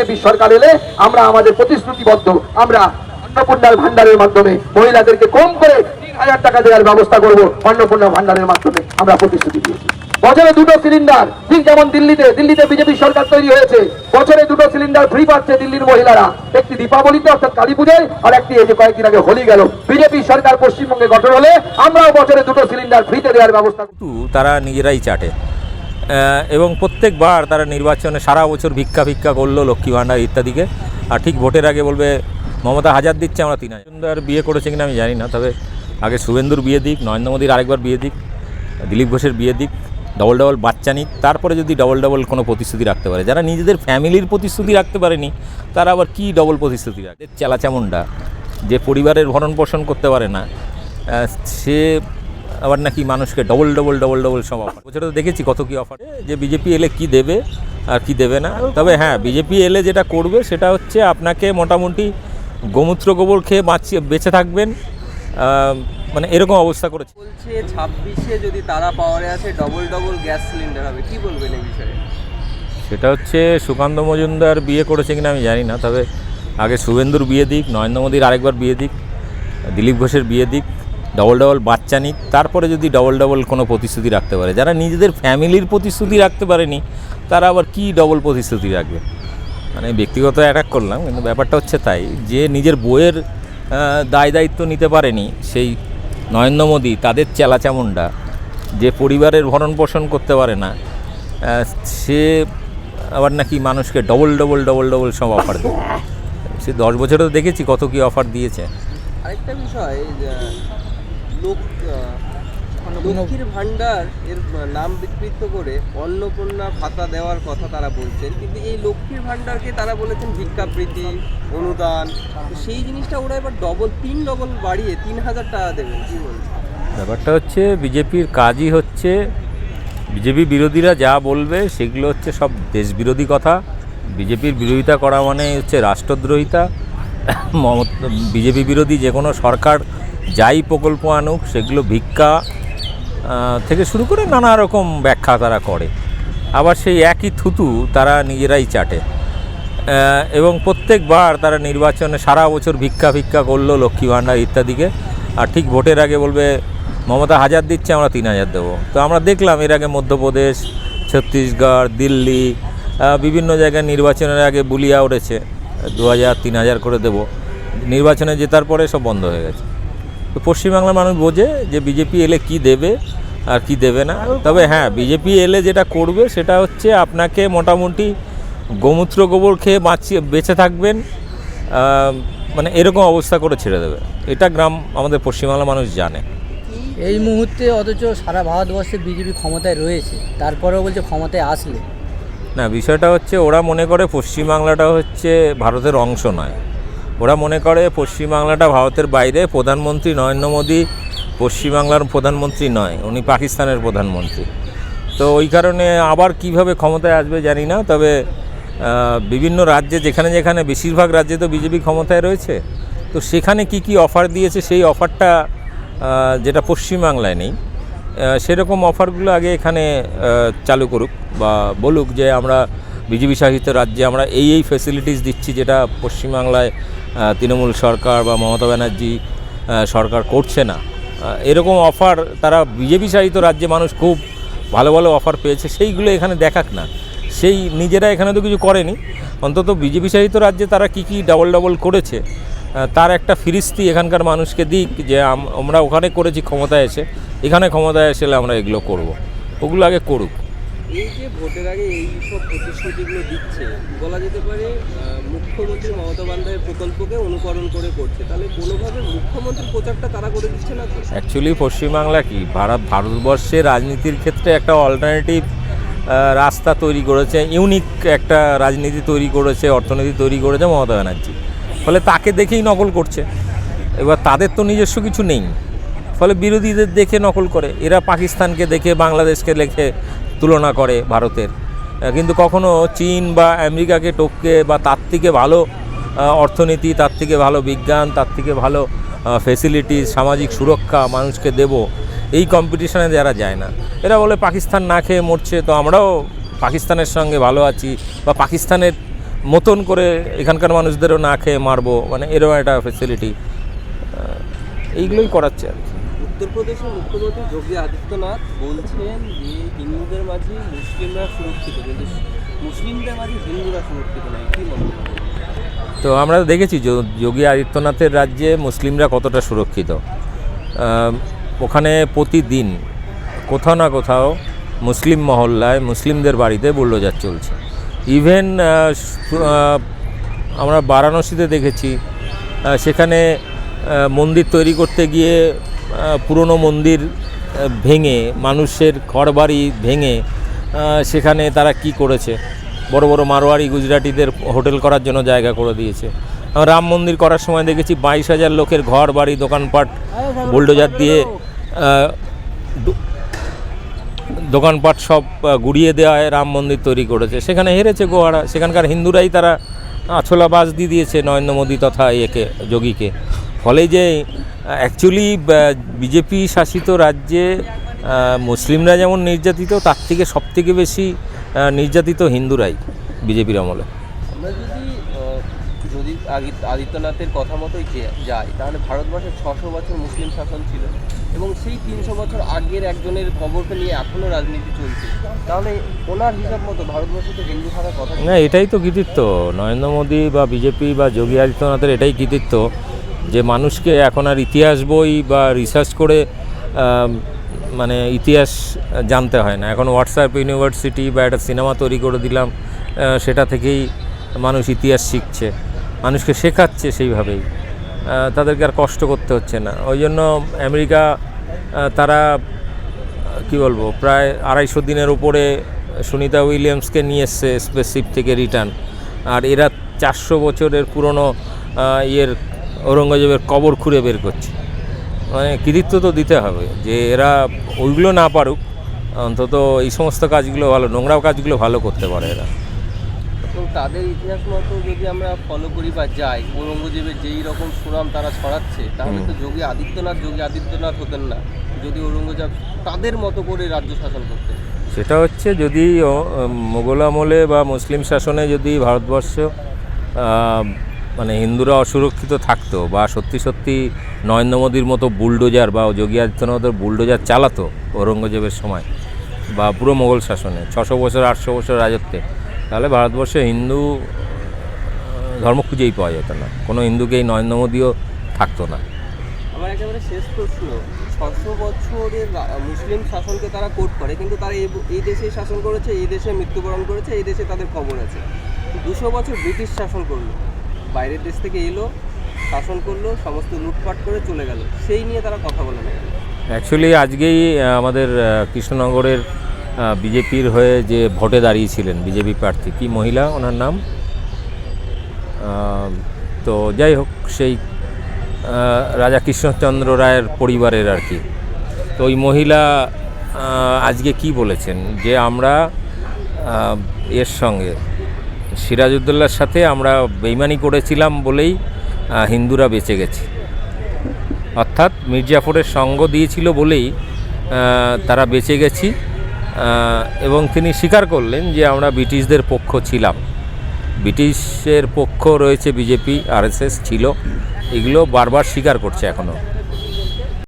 BJP সরকার এলে আমরা আমাদের প্রতিশ্রুতিবদ্ধ। আমরা অন্নপূর্ণার ভান্ডারের মাধ্যমে মহিলাদেরকে কম করে তিন হাজার টাকা দেওয়ার ব্যবস্থা করব অন্নপূর্ণা ভান্ডারের মাধ্যমে আমরা প্রতিশ্রুতি দিয়েছি। বছরে দুটো সিলিন্ডার, ঠিক যেমন দিল্লিতে দিল্লিতে বিজেপি সরকার তৈরি হয়েছে, বছরে দুটো সিলিন্ডার ফ্রি পাচ্ছে দিল্লির মহিলারা। একটি দীপাবলিতে, অর্থাৎ কালী পুজোয়, আর একটি এই যে কয়েকদিন আগে হোলি গেল। বিজেপি সরকার পশ্চিমবঙ্গে গঠন হলে আমরাও বছরে দুটো সিলিন্ডার ফ্রিতে দেওয়ার ব্যবস্থা তারা নিজেরাই চাটে। এবং প্রত্যেকবার তারা নির্বাচনে সারা বছর ভিক্ষা ভিক্ষা করল লক্ষ্মী ভাণ্ডার ইত্যাদিকে। আর ঠিক ভোটের আগে বলবে, মমতা হাজার দিচ্ছে আমরা তিন হাজার। বিয়ে করেছে কিনা আমি জানি না, তবে আগে শুভেন্দুর বিয়ে দিক, নরেন্দ্র মোদীর আরেকবার বিয়ে দিক, দিলীপ ঘোষের বিয়ে দিক ডবল ডবল বাচ্চা নিক, তারপরে যদি ডবল ডবল কোনো প্রতিশ্রুতি রাখতে পারে। যারা নিজেদের ফ্যামিলির প্রতিশ্রুতি রাখতে পারেনি, তারা আবার কি ডবল প্রতিশ্রুতি রাখে? চেলাচামুন্ডা যে পরিবারের ভরণ পোষণ করতে পারে না সে আবার নাকি মানুষকে ডবল ডবল ডবল ডবল সব অফার বছরে তো দেখেছি কত কি অফার যে বিজেপি এলে কি দেবে আর কি দেবে না। তবে হ্যাঁ বিজেপি এলে যেটা করবে সেটা হচ্ছে আপনাকে মোটামুটি গোমূত্র গোবর খেয়ে বাঁচিয়ে বেঁচে থাকবেন। মানে এরকম অবস্থা করেছে। বলছে ছাব্বিশে যদি তারা পাওয়ারে আছে ডবল ডবল গ্যাস সিলিন্ডার হবে। কি বলবেন এই বিষয়ে? সেটা হচ্ছে সুকান্ত মজুমদার বিয়ে করেছে কিনা আমি জানি না তবে আগে শুভেন্দুর বিয়ে দিক নরেন্দ্র মোদীর আরেকবার বিয়ে দিক দিলীপ ঘোষের বিয়ে দিক। ডবল ডবল বাচ্চা নিক, তারপরে যদি ডবল ডবল কোনো প্রতিশ্রুতি রাখতে পারে। যারা নিজেদের ফ্যামিলির প্রতিশ্রুতি রাখতে পারেনি, তারা আবার কি ডবল প্রতিশ্রুতি রাখবে? মানে ব্যক্তিগত অ্যাটাক করলাম, কিন্তু ব্যাপারটা হচ্ছে তাই, যে নিজের বইয়ের দায় দায়িত্ব নিতে পারেনি, সেই নরেন্দ্র মোদী, তাদের চেলাচামুন্ডা যে পরিবারের ভরণ পোষণ করতে পারে না সে আবার নাকি মানুষকে ডবল ডবল ডবল ডবল সব অফার দেয়। সে দশ বছরে তো দেখেছি কত কি অফার দিয়েছে। আরেকটা বিষয় লোক লক্ষ্মীর ভান্ডার এর নাম বিকৃত করে অন্নপূর্ণা ভাতা দেওয়ার কথা তারা বলছেন। কিন্তু এই লক্ষ্মীর ভান্ডারকে তারা বলেছেন ভিক্ষাবৃত্তি অনুদান। সেই জিনিসটা ওরা এবার ডবল তিন ডবল বাড়িয়ে তিন হাজার টাকা দেবেন কি বলছেন? ব্যাপারটা হচ্ছে বিজেপির কাজই হচ্ছে বিজেপি বিরোধীরা যা বলবে সেগুলো হচ্ছে সব দেশবিরোধী কথা। বিজেপির বিরোধিতা করা মানে হচ্ছে রাষ্ট্রদ্রোহিতা। বিজেপি বিরোধী যে কোনো সরকার যাই প্রকল্প আনুক, সেগুলো ভিক্ষা থেকে শুরু করে নানা রকম ব্যাখ্যা তারা করে। আবার সেই একই থুতু তারা নিজেরাই চাটে। এবং প্রত্যেকবার তারা নির্বাচনে সারা বছর ভিক্ষা ভিক্ষা করল লক্ষ্মী ভাণ্ডার ইত্যাদিকে। আর ঠিক ভোটের আগে বলবে, মমতা হাজার দিচ্ছে, আমরা তিন হাজার দেবো। তো আমরা দেখলাম এর আগে মধ্যপ্রদেশ, ছত্তিশগড়, দিল্লি বিভিন্ন জায়গায় নির্বাচনের আগে বুলিয়া উঠেছে, দু হাজার, তিন হাজার করে দেবো। নির্বাচনে জেতার পরে সব বন্ধ হয়ে গেছে। তো পশ্চিমবাংলার মানুষ বোঝে যে বিজেপি এলে কি দেবে আর কি দেবে না। তবে হ্যাঁ বিজেপি এলে যেটা করবে সেটা হচ্ছে আপনাকে মোটামুটি গোমূত্র গোবর খেয়ে বাঁচিয়ে বেঁচে থাকবেন মানে এরকম অবস্থা করে ছেড়ে দেবে। এটা গ্রাম আমাদের পশ্চিমবাংলার মানুষ জানে। এই মুহূর্তে অথচ সারা ভারতবর্ষে বিজেপি ক্ষমতায় রয়েছে তারপরেও বলছে ক্ষমতায় আসলে। না বিষয়টা হচ্ছে ওরা মনে করে পশ্চিমবাংলাটা হচ্ছে ভারতের অংশ নয়। ওরা মনে করে পশ্চিমবাংলাটা ভারতের বাইরে, প্রধানমন্ত্রী নরেন্দ্র মোদী পশ্চিমবাংলার প্রধানমন্ত্রী নয়, উনি পাকিস্তানের প্রধানমন্ত্রী। তো ওই কারণে আবার কীভাবে ক্ষমতায় আসবে জানি না, তবে বিভিন্ন রাজ্যে যেখানে যেখানে, বেশিরভাগ রাজ্যে তো বিজেপি ক্ষমতায় রয়েছে, তো সেখানে কি কি অফার দিয়েছে সেই অফারটা যেটা পশ্চিমবাংলায় নেই সেরকম অফারগুলো আগে এখানে চালু করুক বা বলুক যে আমরা বিজেপি শাসিত রাজ্যে আমরা এই এই ফেসিলিটিস দিচ্ছি যেটা পশ্চিমবাংলায় তৃণমূল সরকার বা মমতা ব্যানার্জি সরকার করছে না। এরকম অফার তারা বিজেপি শাসিত রাজ্যে মানুষ খুব ভালো ভালো অফার পেয়েছে, সেইগুলো এখানে দেখাক না। সেই নিজেরা এখানে তো কিছু করেনি। অন্তত বিজেপি শাসিত রাজ্যে তারা কি কি ডাবল ডাবল করেছে তার একটা ফিরিস্তি এখানকার মানুষকে দিক যে আম- আমরা ওখানে করেছি, ক্ষমতায় এসে, এখানে ক্ষমতায় এসে আমরা এগুলো করব। ওগুলো আগে করুক। এই যে ভোটের আগে এই সব প্রতিশ্রুতিগুলো দিচ্ছে, বলা যেতে পারে মুখ্যমন্ত্রী মমতা বন্দ্যোপাধ্যায়ের প্রকল্পকে অনুকরণ করে করছে। তাহলে কোনোভাবে মুখ্যমন্ত্রীর প্রচারটা তারা করে দিচ্ছে না অ্যাকচুয়ালি পশ্চিমবাংলা কি? ভারত ভারতবর্ষের রাজনীতির ক্ষেত্রে একটা অল্টারনেটিভ রাস্তা তৈরি করেছে ইউনিক একটা রাজনীতি তৈরি করেছে, অর্থনীতি তৈরি করেছে মমতা ব্যানার্জি। ফলে তাকে দেখেই নকল করছে। এবার তাদের তো নিজস্ব কিছু নেই। ফলে বিরোধীদের দেখে নকল করে। এরা পাকিস্তানকে দেখে, বাংলাদেশকে লেখে তুলনা করে ভারতের। কিন্তু কখনো চীন বা আমেরিকাকে টপকে বা তার থেকে ভালো অর্থনীতি, তার থেকে ভালো বিজ্ঞান, তার থেকে ভালো ফেসিলিটিস সামাজিক সুরক্ষা মানুষকে দেব, এই কম্পিটিশনে যারা যায় না। এরা বলে পাকিস্তান না খেয়ে মরছে, তো আমরাও পাকিস্তানের সঙ্গে ভালো আছি বা পাকিস্তানের মতন করে এখানকার মানুষদেরও না খেয়ে মারবো মানে এরকম একটা ফেসিলিটি এইগুলোই করাচ্ছে আর কি। উত্তরপ্রদেশের মুখ্যমন্ত্রী যোগী আদিত্যনাথ বলছেন যে হিন্দুদের মাঝে মুসলিমরা সুরক্ষিত, কিন্তু মুসলিমদের মাঝে হিন্দুরা সুরক্ষিত নয়। কি মনে তো আমরা দেখেছি যোগী আদিত্যনাথের রাজ্যে মুসলিমরা কতটা সুরক্ষিত। ওখানে প্রতিদিন কোথাও না কোথাও মুসলিম মহল্লায় মুসলিমদের বাড়িতে বুল্ডোজার চলছে। ইভেন আমরা বারাণসীতে দেখেছি সেখানে মন্দির তৈরি করতে গিয়ে পুরনো মন্দির ভেঙে, মানুষের ঘরবাড়ি ভেঙে সেখানে তারা কি করেছে? বড় বড় মারোয়ারি গুজরাটিদের হোটেল করার জন্য জায়গা করে দিয়েছে। রাম মন্দির করার সময় দেখেছি বাইশ হাজার লোকের ঘর বাড়ি দোকানপাট, বুলডোজার দিয়ে দোকানপাট সব গুড়িয়ে দেওয়া হয় রাম মন্দির তৈরি করেছে। সেখানে হেরেছে গোয়ারা। সেখানকার হিন্দুরাই তারা আছলা বাজ দিয়ে দিয়েছে নরেন্দ্র মোদী তথা একে যোগীকে। ফলে যে অ্যাকচুয়ালি বিজেপি শাসিত রাজ্যে মুসলিমরা যেমন নির্যাতিত তার থেকে সব থেকে বেশি নির্যাতিত হিন্দুরাই বিজেপির আমলে। যদি যদি আদিত্যনাথের কথা মতোই যে- যাই তাহলে ভারতবর্ষে ছশো বছর মুসলিম শাসন ছিল এবং সেই তিনশো বছর আগের একজনের খবরকে নিয়ে এখনও রাজনীতি চলছে। তাহলে ওনার হিসাব মতো ভারতবর্ষে তো হিন্দু থাকার কথা। না এটাই তো কৃতিত্ব। নরেন্দ্র মোদী বা বিজেপি বা যোগী আদিত্যনাথের এটাই কৃতিত্ব। যে মানুষকে এখন আর ইতিহাস বই বা রিসার্চ করে মানে ইতিহাস জানতে হয় না। এখন হোয়াটসঅ্যাপ ইউনিভার্সিটি বা একটা সিনেমা তৈরি করে দিলাম সেটা থেকেই মানুষ ইতিহাস শিখছে, মানুষকে শেখাচ্ছে সেইভাবেই। তাদেরকে আর কষ্ট করতে হচ্ছে না। ওই জন্য আমেরিকা তারা, কি বলব, প্রায় আড়াইশো দিনের উপরে সুনিতা উইলিয়ামসকে নিয়ে এসছে স্পেসিফ থেকে রিটার্ন আর এরা চারশো বছরের পুরনো ইয়ের ঔরঙ্গজেবের কবর খুঁড়ে বের করছে। মানে কৃতিত্ব তো দিতে হবে যে এরা ওইগুলো না পারুক অন্তত এই সমস্ত কাজগুলো ভালো নোংরা কাজগুলো ভালো করতে পারে এরা। এবং তাদের ইতিহাস মতো যদি আমরা ফলো করি বা যাই ঔরঙ্গজেবের যেই রকম সুনাম তারা ছড়াচ্ছে তাহলে তো যোগী আদিত্যনাথ যোগী আদিত্যনাথ হতেন না। যদি ঔরঙ্গজেব তাদের মতো করে রাজ্য শাসন করতেন। সেটা হচ্ছে যদি মোগল আমলে বা মুসলিম শাসনে যদি ভারতবর্ষ মানে হিন্দুরা অসুরক্ষিত থাকতো বা সত্যি সত্যি নরেন্দ্র মোদীর মতো বুলডোজার বা যোগী আদিত্যনাথের বুলডোজার চালাতো ঔরঙ্গজেবের সময় বা পুরো মোগল শাসনে, ছশো বছর, আটশো বছর রাজত্বে। তাহলে ভারতবর্ষে হিন্দু ধর্ম খুঁজেই পাওয়া যেত না। কোনো হিন্দুকেই নরেন্দ্র মোদীও থাকতো না। আমার একেবারে শেষ প্রশ্ন, ছশো বছরের মুসলিম শাসনকে তারা কোট করে, কিন্তু তারা এই দেশে শাসন করেছে, এই দেশে মৃত্যুবরণ করেছে, এই দেশে তাদের খবর আছে। দুশো বছর ব্রিটিশ শাসন করল। বাইরের দেশ থেকে এলো, শাসন করল, সমস্ত লুটপাট করে চলে গেল। সেই নিয়ে তারা কথা বলে না অ্যাকচুয়ালি আজকেই আমাদের কৃষ্ণনগরের বিজেপির হয়ে যে ভোটে দাঁড়িয়েছিলেন, বিজেপি প্রার্থী, কি মহিলা? ওনার নাম? তো যাই হোক, সেই রাজা কৃষ্ণচন্দ্র রায়ের পরিবারের আর কি। তো ওই মহিলা আজকে কি বলেছেন? যে আমরা এর সঙ্গে সিরাজউদ্দৌলার সাথে আমরা বেইমানি করেছিলাম বলেই হিন্দুরা বেঁচে গেছে। অর্থাৎ মির্জাফরের সঙ্গ দিয়েছিল বলেই তারা বেঁচে গেছি এবং তিনি স্বীকার করলেন যে আমরা ব্রিটিশদের পক্ষ ছিলাম। ব্রিটিশের পক্ষ রয়েছে বিজেপি, আরএসএস ছিল, এগুলো বারবার স্বীকার করছে এখনও